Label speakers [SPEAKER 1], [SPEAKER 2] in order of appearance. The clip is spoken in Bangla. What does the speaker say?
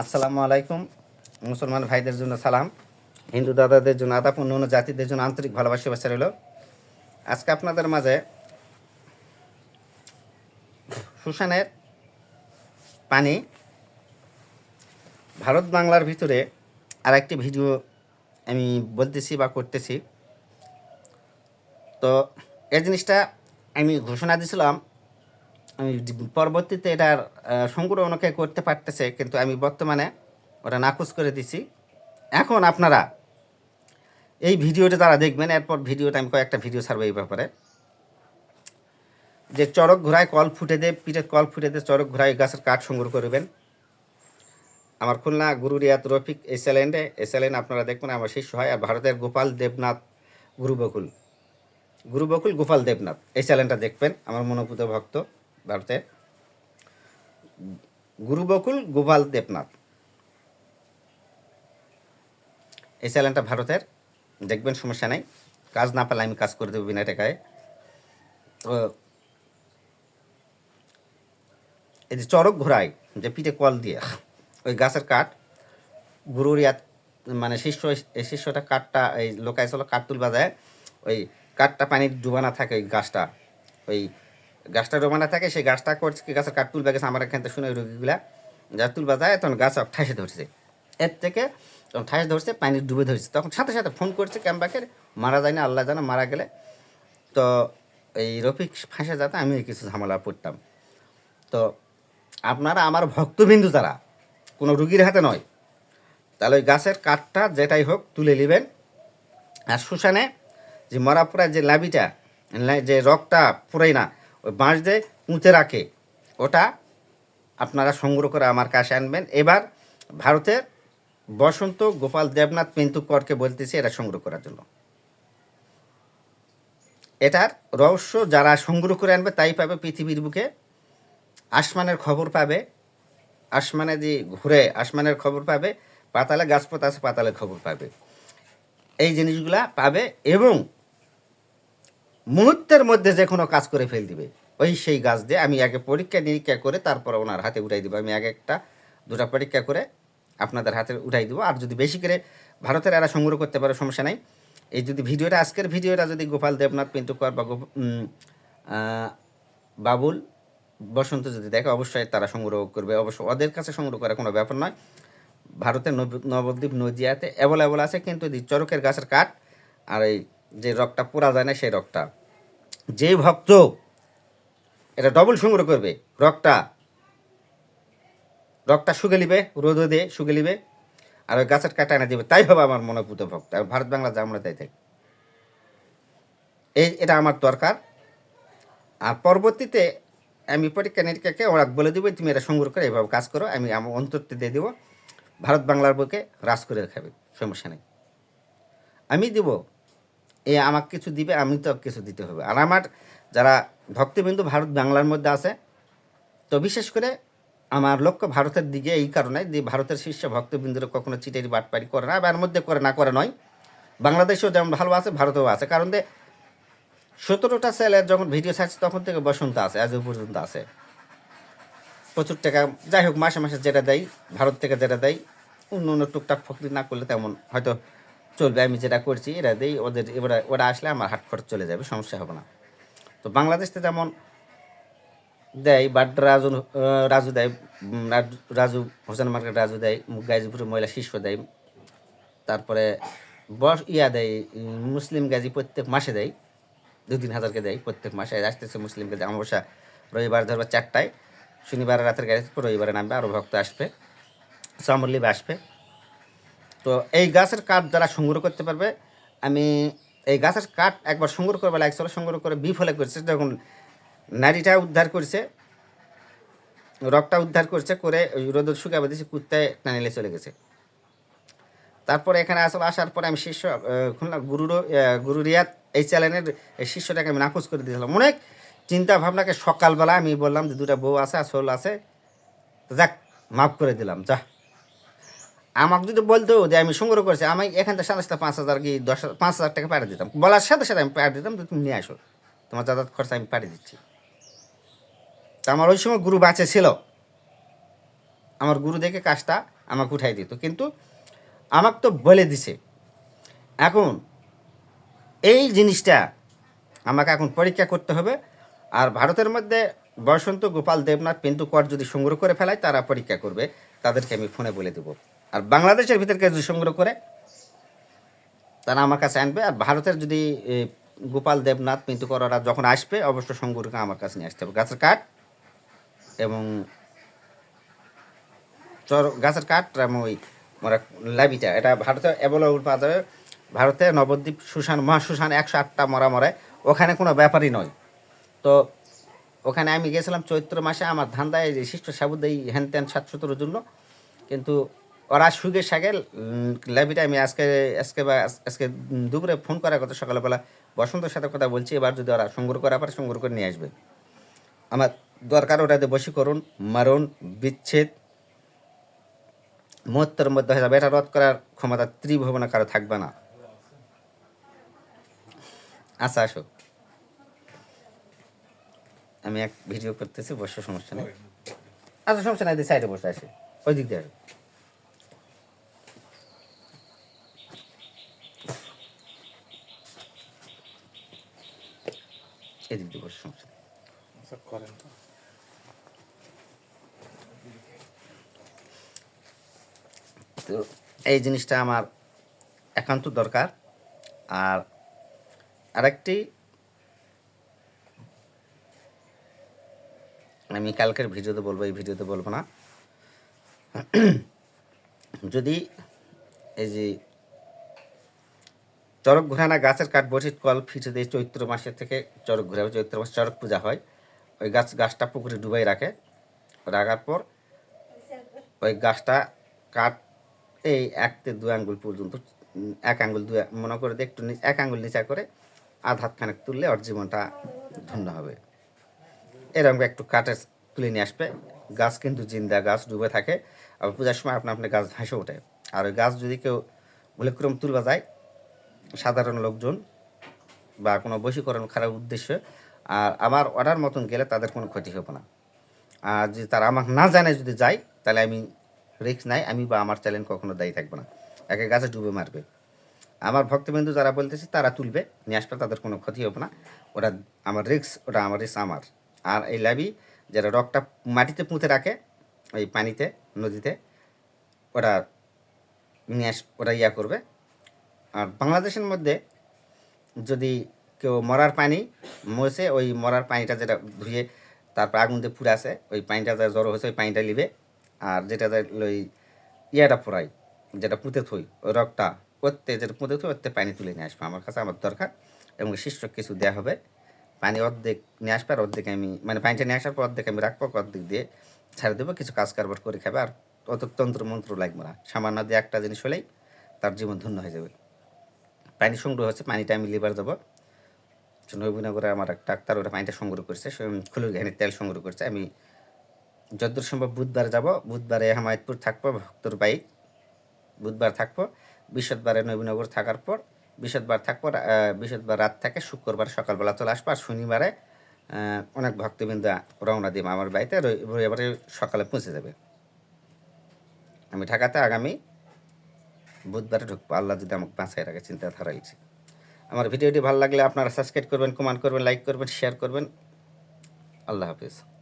[SPEAKER 1] আসসালামু আলাইকুম। মুসলমান ভাইদের জন্য সালাম, হিন্দু দাদাদের জন্য আদাপ অন্য অন্য জাতিদের জন্য আন্তরিক ভালোবাসা শুভেচ্ছা রইল। আজকে আপনাদের মাঝে সুশানের পানি, ভারত বাংলার ভিতরে আর একটি ভিডিও আমি বলতেছি বা করতেছি। তো এই জিনিসটা আমি ঘোষণা দিয়েছিলাম আমি পরবর্তীতে এটার সংগ্রহ অনেকে করতে পারতেছে, কিন্তু আমি বর্তমানে ওটা নাকচ করে দিছি। এখন আপনারা এই ভিডিওটা তারা দেখবেন, এরপর ভিডিওটা আমি কয়েকটা ভিডিও ছাড়বো এই ব্যাপারে। যে চড়ক ঘোড়ায় কল ফুটে দে পিঠে কল ফুটে দে, চড়ক ঘোড়ায় গাছের কাঠ সংগ্রহ করবেন। আমার খুলনা গুরুরিয়াত রফিক এই চ্যানেলে, এই চ্যানেল আপনারা দেখবেন আমার শিষ্য হয়, আর ভারতের গোপাল দেবনাথ গুরুবকুল গুরুবকুল গোপাল দেবনাথ এই চ্যানেলটা দেখবেন, আমার মনোভূত ভক্ত। ভারতের গুরু বকুল গোপাল দেবনাথ। এই চ্যানেলটা ভারতের, দেখবেন সমস্যা নাই। কাজ না পেলে আমি কাজ করে দেবো বিনা টাকায়। তো এই যে চরক ঘোড়ায় যে পিঠে কল দিয়ে, ওই গাছের কাঠ, গুরুর ইয়াত মানে শিষ্য শিষ্যটা কাঠটা, এই লোকায় চলো কাঠ তুলবা যায়, ওই কাঠটা পানির ডুবানা থাকে ওই গাছটা, ওই গাছটা ডুবানা থাকে, সেই গাছটা করছে কি? গাছের কাঠ তুলবে, গেছে আমার এখান থেকে শুনে রোগীগুলা যা তুলবা যায়, তখন গাছ ঠাসে ধরছে। এর থেকে যখন ঠাস ধরছে, পানি ডুবে ধরছে। তখন সাথে সাথে ফোন করছে ক্যাম্পাকে মারা যায় না, আল্লাহ জানা মারা গেলে। তো এই রফিক ফাঁসে যাতে আমি কিছু ঝামেলা পড়তাম। তো আপনারা আমার ভক্তবিন্দু যারা, কোনো রুগীর হাতে নয়, তাহলে ওই গাছের কাঠটা যেটাই হোক তুলে নেবেন। আর শ্মশানে যে মরা পোড়া যে লাবিটা লা- যে রকটা পুরাই না বাঁশ দিয়ে পুঁতে রাখে। ওটা আপনারা সংগ্রহ করে আমার কাছে আনবেন। এবার ভারতের বসন্ত গোপাল দেবনাথ পেন্তুকরকে বলতেছি এটা সংগ্রহ করার জন্য। এটার রহস্য যারা সংগ্রহ করে আনবে তাই পাবে পৃথিবীর বুকে। আসমানের খবর পাবে। আসমানে যে ঘুরে আসমানের খবর পাবে, পাতালে গাছপাতা আছে, পাতালে খবর পাবে। এই জিনিসগুলা পাবে এবং মুহূর্তের মধ্যে যে কোনো কাজ করে ফেল দিবে। ওই সেই গাছ দিয়ে আমি আগে পরীক্ষা নিরীক্ষা করে তারপর ওনার হাতে উঠাই দিব। আমি আগে একটা, দুটা পরীক্ষা করে আপনাদের হাতে উঠাই দিব। আর যদি বেশি করে ভারতের এরা সংগ্রহ করতে পারে, সমস্যা নাই। এই যদি ভিডিওটা, আজকের ভিডিওটা যদি গোপাল দেবনাথ পিন্টুকর বা বাবুল, বসন্ত যদি দেখে, অবশ্যই তারা সংগ্রহ করবে। অবশ্য ওদের কাছে সংগ্রহ করা কোনো ব্যাপার নয়। ভারতের নব- নবদ্বীপ নদিয়াতে অ্যাভেলেবল আছে, কিন্তু এই চরকের গাছের কাঠ আর এই যে রকটা পোড়া যায় না, সেই রকটা যে ভক্ত এটা ডবল সংগ্রহ করবে। রকটা রকটা শুকে নিবে রোদ দিয়ে শুকে নিবে, আর ওই গাছের কাটা এনে দেবে। তাই হবে আমার মনোভূত ভক্ত, আর ভারত বাংলা যা আমরা তাই থাকি। এই, এটা আমার দরকার। আর পরবর্তীতে আমি পরীক্ষা নিরীক্ষাকে ওরা বলে দেবো, তুমি এটা সংগ্রহ করে এভাবে কাজ করো, আমি আমার অন্তরতে দিয়ে দেবো। ভারত বাংলার বুকে রাজ করে খাবে সমস্যা নেই। আমি দিব, এ আমাকে কিছু দিবে, আমি তো কিছু দিতে হবে। আর আমার যারা ভক্তবিন্দু ভারত বাংলার মধ্যে আছে। তো বিশেষ করে আমার লক্ষ্য ভারতের দিকে এই কারণে যে ভারতের শীর্ষ ভক্তবিন্দুরা কখনো চিটেরি বাটপারি করে না বা এর মধ্যে করে না, করে নয়। বাংলাদেশেও যেমন ভালো আছে, ভারতেও আছে। কারণ যে সতেরোটা সেলের যখন ভিডিও ছাড়ছে, তখন থেকে বসন্ত আছে, আজও পর্যন্ত আছে। প্রচুর টাকা, যাই হোক, মাসে মাসে যেটা দেয়, ভারত থেকে যেটা দেয়, অন্য অন্য টুকটাক ফকরি না করলে তেমন হয়তো চলবে। আমি যেটা করছি, এরা দেই ওদের, এবারে ওরা আসলে আমার হাট খরচ চলে যাবে, সমস্যা হবে না। তো বাংলাদেশতে যেমন দেয়, বাট রাজু রাজু দেয় রাজু- হোসেন মার্কেট রাজু দেয় গাজীপুরের মহিলা শীর্ষ দেয়, তারপরে বস, ইয়া দেয়, মুসলিম গাজী প্রত্যেক মাসে দেয় দু তিন হাজারকে দেয় প্রত্যেক মাসে। আসতেছে মুসলিম গাজী অমাবস্যা রবিবার ধরবে চারটায়, শনিবার রাতের গাড়ি রবিবারে নামবে, আরও ভক্ত আসবে চামল্লিব আসবে। তো এই গাছের কাঠ যারা সংগ্রহ করতে পারবে, আমি এই গাছের কাঠ একবার সংগ্রহ করে করবে লাগছিল সংগ্রহ করে বিফলে করছে যখন নারীটা উদ্ধার করছে রকটা উদ্ধার করছে, করে ওই রোদ শুকাবে দিয়েছে কুত্তায় টানিলে চলে গেছে। তারপরে এখানে আসলে আসার পরে আমি শিষ্য খুলনা গুরুর গুরু রিয়াদ এই চ্যানেলের এই শিষ্যটাকে আমি নাকচ করে দিয়েছিলাম। অনেক চিন্তা ভাবনাকে সকালবেলা আমি বললাম যে দুটা বউ আছে আসল আছে, তো যাক, মাফ করে দিলাম, যা। আমাকে যদি বলতো যে আমি সংগ্রহ করছি, আমি এখান থেকে সাতাশ পাঁচ হাজার কি দশ পাঁচ হাজার টাকা পাঠিয়ে দিতাম। বলার সাথে সাথে আমি পাঠিয়ে দিতাম তুমি নিয়ে আসো। তোমার যাতায়াত খরচা আমি পাঠিয়ে দিচ্ছি। তা আমার ওই সময় গুরু বাঁচে ছিল। আমার গুরু দেখে কাজটা আমাকে উঠাই দিত। কিন্তু আমাকে তো বলে দিছে, এখন এই জিনিসটা আমাকে এখন পরীক্ষা করতে হবে। আর ভারতের মধ্যে বসন্ত, গোপাল, দেবনাথ, পিন্টু, কর যদি সংগ্রহ করে ফেলায়, তারা পরীক্ষা করবে। তাদেরকে আমি ফোনে বলে দেবো। আর বাংলাদেশের ভিতরকে যদি সংগ্রহ করে তারা আমার কাছে আনবে। আর ভারতের যদি গোপাল দেবনাথ পিন্টু কররা যখন আসবে, অবশ্য সংগ্রহ করে আমার কাছে নিয়ে আসতে হবে। গাছের কাঠ এবং চর, গাছের কাঠ এবং ওই মোরা লাবিটা, এটা ভারতে অ্যাভেলেবল পাওয়া যাবে ভারতে নবদ্বীপ, সুশান মহাশুশান একশো আটটা মরা মরে, ওখানে কোনো ব্যাপারই নয়। তো ওখানে আমি গেছিলাম চৈত্র মাসে, আমার ধান্দায় শিষ্ট সাবুদ এই হ্যান ত্যান সাতশোতর জন্য। কিন্তু ওরা সুগে সাগে লাইব্রেরি আমি আজকে আজকে বা, আজকে দুপুরে ফোন করার কথা সকালবেলা। বসন্তের সাথে কথা বলছি, এবার যদি ওরা সংগ্রহ করা পারে সংগ্রহ করে নিয়ে আসবে। আমার দরকার, ওটাতে করুন মারণ বিচ্ছেদ। মুহূর্তের মধ্যে হয়ে যাবে, এটা রদ করার ক্ষমতা ত্রিভুবনে কারও থাকবে না। আচ্ছা আসো। আমি এক ভিডিও করতেছি, বসে সমস্যা নেই। আচ্ছা সমস্যা নাই সাইডে বসে আসি ওই দিক দিয়ে আসো। এদিক দিয়ে বসে সমস্যা নেই।
[SPEAKER 2] সব করেন তো
[SPEAKER 1] তো এই জিনিসটা আমার একান্ত দরকার। আর আরেকটি আমি কালকের ভিডিওতে বলব, এই ভিডিওতে বলব না। যদি এই যে চরক ঘোরানা গাছের কাঠ বসে কল ফিটে দিয়ে চৈত্র মাসের থেকে চরক ঘুরাবে চৈত্র মাসে চরক পূজা হয়, ওই গাছ, গাছটা পুকুরে ডুবাই রাখে। রাখার পর ওই গাছটা কাঠ এই একতে দু আঙ্গুল পর্যন্ত এক আঙ্গুল দু মনে করে একটু এক আঙ্গুল নিচা করে আধ হাত খানেক তুললে ওর জীবনটা ধন্য হবে। এরকম একটু কাঠে তুলে নিয়ে আসবে। গাছ কিন্তু জিন্দা, গাছ ডুবে থাকে। আবার পূজার সময় আপনা আপনি গাছ ভাসে ওঠে। আর ওই গাছ যদি কেউ ভুলেক্রম তুলবা যায়, সাধারণ লোকজন বা কোনো বশীকরণ খারাপ উদ্দেশ্য, আর আমার অর্ডার মতন গেলে তাদের কোনো ক্ষতি হবে না। আর যদি তারা আমাকে না জানে যদি যায় তাহলে আমি রিস্ক নাই, আমি বা আমার চ্যালেঞ্জ কখনো দায়ী থাকবে না। একে গাছে ডুবে মারবে। আমার ভক্তবিন্দু যারা বলতেছে, তারা তুলবে, নিয়ে আসবে, তাদের কোনো ক্ষতি হবে না। ওটা আমার রিক্স ওটা আমার রিক্স আমার। আর এই লাবি যারা রকটা মাটিতে পুঁতে রাখে ওই পানিতে, নদীতে, ওরা নিয়ে আস, ওরা ইয়া করবে। আর বাংলাদেশের মধ্যে যদি কেউ মরার পানি মরছে, ওই মরার পানিটা যেটা ধুয়ে তারপর আগুন দিয়ে পুড়ে আসে ওই পানিটা যা জড়ো হয়েছে, ওই পানিটা নিবে। আর যেটা ওই ইয়াটা ফোরাই যেটা পুঁতে থই, ওই রকটা করতে যেটা পুঁতে থই ওতে পানি তুলে নিয়ে আসব। আমার কাছে আমার দরকার এবং শিষ্য কিছু দেওয়া হবে। পানি অর্ধেক নিয়ে আসবে আর অর্ধেক আমি মানে পানিটা নিয়ে আসার পর অর্ধেক আমি রাখব, অর্ধেক দিয়ে ছাড়ে দেবো, কিছু কাজ কারবার করে খাবে আর অত তন্ত্র মন্ত্র লাগবে না। সামান্য দিয়ে একটা জিনিস হলেই তার জীবন ধন্য হয়ে যাবে। পানি সংগ্রহ হচ্ছে, পানিটা আমি লিভার যাব নবীনগরে আমার এক ডাক্তার ওটা পানিটা সংগ্রহ করছে খুলুর ঘানির তেল সংগ্রহ করছে। আমি যতদূর সম্ভব বুধবার যাব, বুধবারে হামায়তপুর থাকব, ভক্তর বাইক। বুধবার থাকব, বৃহস্পতিবারে নবীনগর থাকার পর, বৃহস্পতিবার থাকব বৃহস্পতিবার রাত থাকে শুক্রবার সকালবেলা চলে আসব। আর শনিবারে অনেক ভক্তবৃন্দ রওনা দিব আমার বাড়িতে রবি- রবিবারে সকালে পৌঁছে যাবে। আমি ঢাকাতে আগামী বুধবারে ঢুকবো। আল্লাহ যদি আমাকে বাঁচাই রাখে, চিন্তাধারা ইচ্ছে আমার ভিডিওটি ভালো লাগলে আপনারা সাবস্ক্রাইব করবেন কমেন্ট করবেন লাইক করবেন শেয়ার করবেন। আল্লাহ হাফিজ।